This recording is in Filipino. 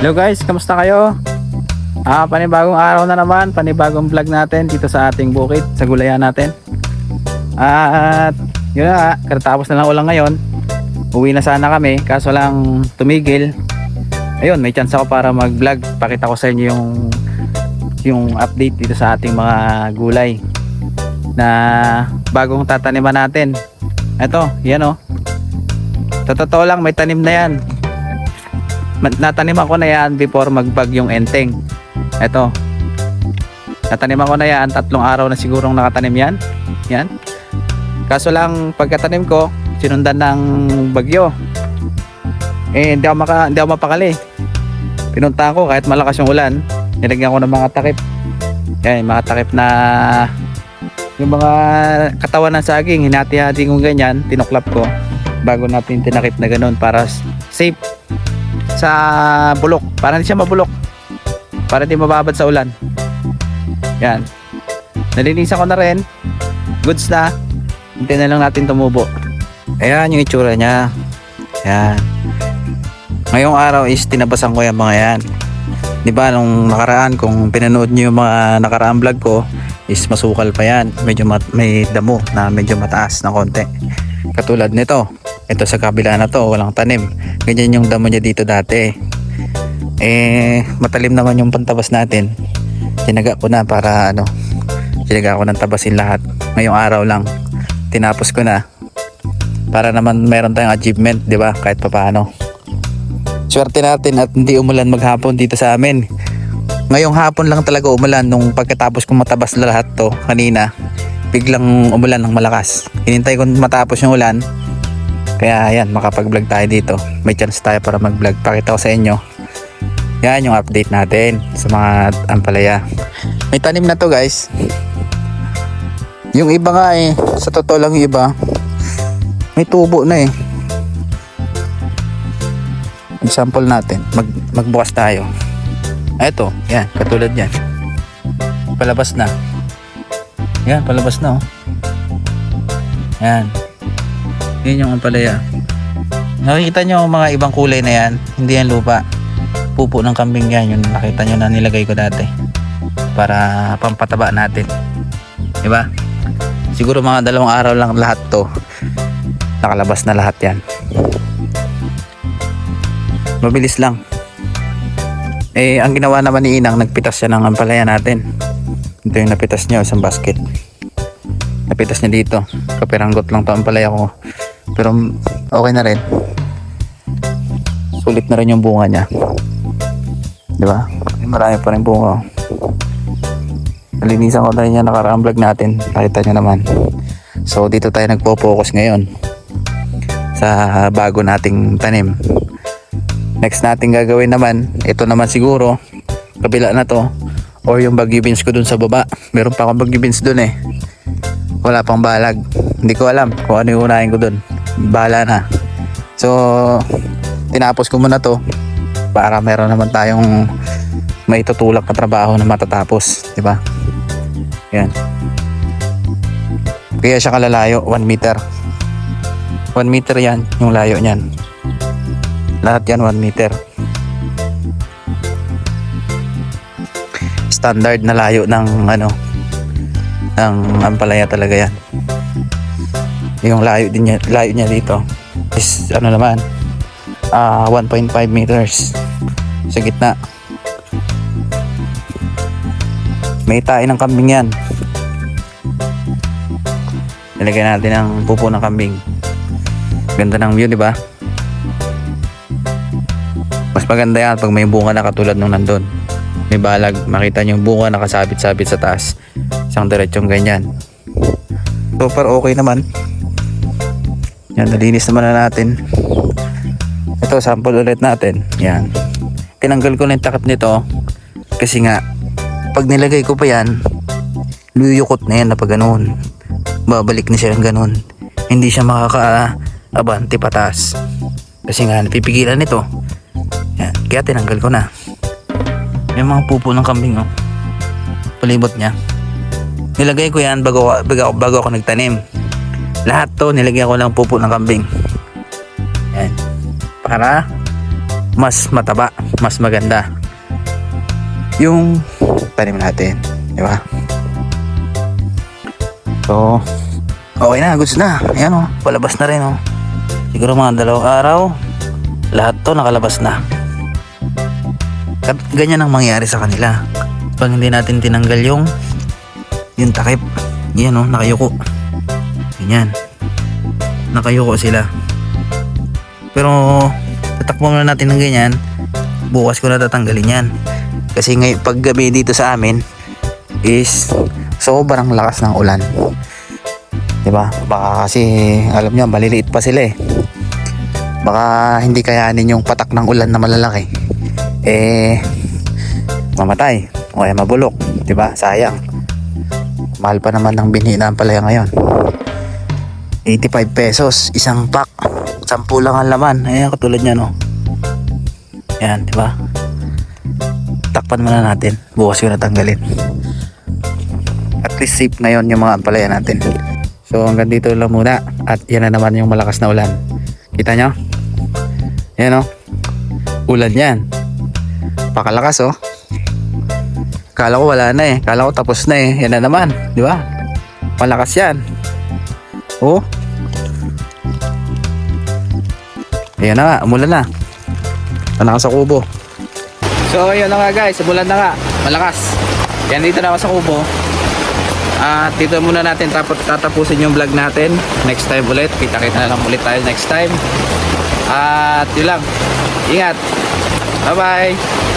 Hello guys, kamusta kayo? Ah, panibagong araw na naman, panibagong vlog natin dito sa ating bukid, sa gulayan natin. At yun na nga, katatapos na lang ulang ngayon. Uwi na sana kami, kaso lang tumigil. Ayun, may chance ako para mag-vlog. Pakita ko sa inyo yung yung update dito sa ating mga gulay na bagong tataniman natin. Ito, yan oh. Totoo lang, may tanim na yan. Ma- nataniman ko na yan before magbag yung enteng. Ito. Nataniman ko na yan. Tatlong araw na sigurong nakatanim yan. Yan. Kaso lang, pagkatanim ko, sinundan ng bagyo. Eh, hindi ako, maka, hindi ako mapakali. Pinuntahan ko kahit malakas yung ulan. Nilagyan ko ng mga takip. Yan, mga takip na yung mga katawan ng saging, hinati-hati kong ganyan, tinuklap ko bago natin tinakip na ganun para safe sa bulok para hindi siya mabulok para hindi mababad sa ulan. Yan. Nalinisan ko na rin. Goods na. Hintay na lang natin tumubo. Ayan yung itsura niya. Yan ngayong araw is tinabasan ko yung mga yan. Di ba nung nakaraan kung pinanood niyo yung mga nakaraang vlog ko is masukal pa yan. Medyo mat- may damo na medyo mataas na konti. Katulad nito ito sa kabila na to walang tanim. Ganyan yung damo niya dito dati. Eh matalim naman yung pantabas natin. Tinaga ko na para ano tinaga ko ng tabasin lahat. Ngayong araw lang tinapos ko na. Para naman meron tayong achievement di ba? Kahit papaano. Swerte natin at hindi umulan maghapon dito sa amin. Ngayong hapon lang talaga umulan nung pagkatapos kong matabas lahat to kanina. Biglang umulan ng malakas. Hinintay ko matapos yung ulan kaya yan, makapag-vlog tayo dito. May chance tayo para mag-vlog. Pakita ko sa inyo. Yan yung update natin sa mga ampalaya. May tanim na to guys. Yung iba nga eh, sa totoo lang yung iba, may tubo na eh. Example natin, mag, magbukas tayo. Eto, yan, katulad yan. Palabas na. Yan, palabas na oh. Yan. Yun yung ampalaya. Nakikita nyo mga ibang kulay na yan. Hindi yan lupa. Pupo ng kambing yan. Yung nakita nyo na nilagay ko dati. Para pampataba natin. Diba? Siguro mga dalawang araw lang lahat to. Nakalabas na lahat yan. Mabilis lang. Eh, ang ginawa naman ni Inang, nagpitas siya ng ampalaya natin. Ito yung napitas niya, isang basket. Napitas niya dito. Kapiranggot lang to ampalaya ko. Pero okay na rin. Sulit na rin yung bunga niya. Di ba? Marami pa rin bunga. Nalinisan ko na rin yan nakaraang vlog natin. Nakita nyo naman. So dito tayo nagpo-focus ngayon. Sa bago nating tanim. Next nating gagawin naman, ito naman siguro, kabila na to, or yung bagyo beans ko dun sa baba. Meron pa akong bagyo beans dun eh. Wala pang balag. Hindi ko alam kung ano yung unahin ko dun. Bahala na. So, tinapos ko muna to para meron naman tayong may tutulak na trabaho na matatapos. di ba? Yan. Kaya siya kalalayo, 1 meter. 1 meter yan, yung layo niyan. Lahat yan 1 meter. Standard na layo ng ano ng ampalaya talaga yan. Yung layo din niya, layo niya dito is ano naman ah 1.5 meters sa gitna. May tae ng kambing yan. Nilagay natin ang pupo ng kambing. Ganda ng view, di ba? Mas maganda yan pag may bunga na katulad nung nandun. May balag, makita nyo yung bunga nakasabit-sabit sa taas. Isang diretsong ganyan. So far okay naman. Yan, nalinis naman na natin. Ito, sample ulit natin. Yan. Tinanggal ko na yung takip nito. Kasi nga, pag nilagay ko pa yan, luyukot na yan na pag ganun. Babalik na siya ng ganun. Hindi siya makaka-abante patas. Kasi nga, napipigilan nito. Yan. Kaya tinanggal ko na. Yung mga pupo ng kambing, oh. Palibot niya. Nilagay ko yan bago, bago, bago ako nagtanim. Lahat to, nilagyan ko lang pupo ng kambing. Yan. Para mas mataba. mas maganda yung tanim natin. Di ba? So, okay na, goods na. Ayan o, palabas na rin o. Siguro mga dalawang araw, lahat to nakalabas na. At ganyan ang mangyari sa kanila. Pag hindi natin tinanggal yung yung takip, yan o, nakayuko. Ganyan. Nakayuko sila. Pero, tatakbo muna natin ng ganyan, bukas ko na tatanggalin yan. Kasi ngay pag gabi dito sa amin is sobrang lakas ng ulan. 'Di ba? Baka kasi alam niyo maliliit pa sila eh. Baka hindi kayanin yung patak ng ulan na malalaki. Eh mamatay o kaya mabulok, 'di ba? Sayang. Mahal pa naman ng binhi na ang palaya ngayon. 85 pesos isang pack. 10 lang ang laman. Ayan katulad niya no. Yan, 'di ba? takpan muna natin. Bukas ko natanggalin. At least safe ngayon yung mga ampalaya natin. So hanggang dito lang muna. At yan na naman yung malakas na ulan. Kita nyo? Yan o ulan yan. Pakalakas oh. Kala ko wala na eh. Kala ko tapos na eh. Yan na naman di ba? Malakas yan. Oh Ayan na nga, umulan na. Tanakas sa kubo. So ayun na nga guys, umulan na nga, malakas. Yan dito na ako sa kubo. At dito muna natin tapos tatapusin yung vlog natin. Next time ulit, kita-kita na lang ulit tayo next time. At yun lang. Ingat. Bye-bye.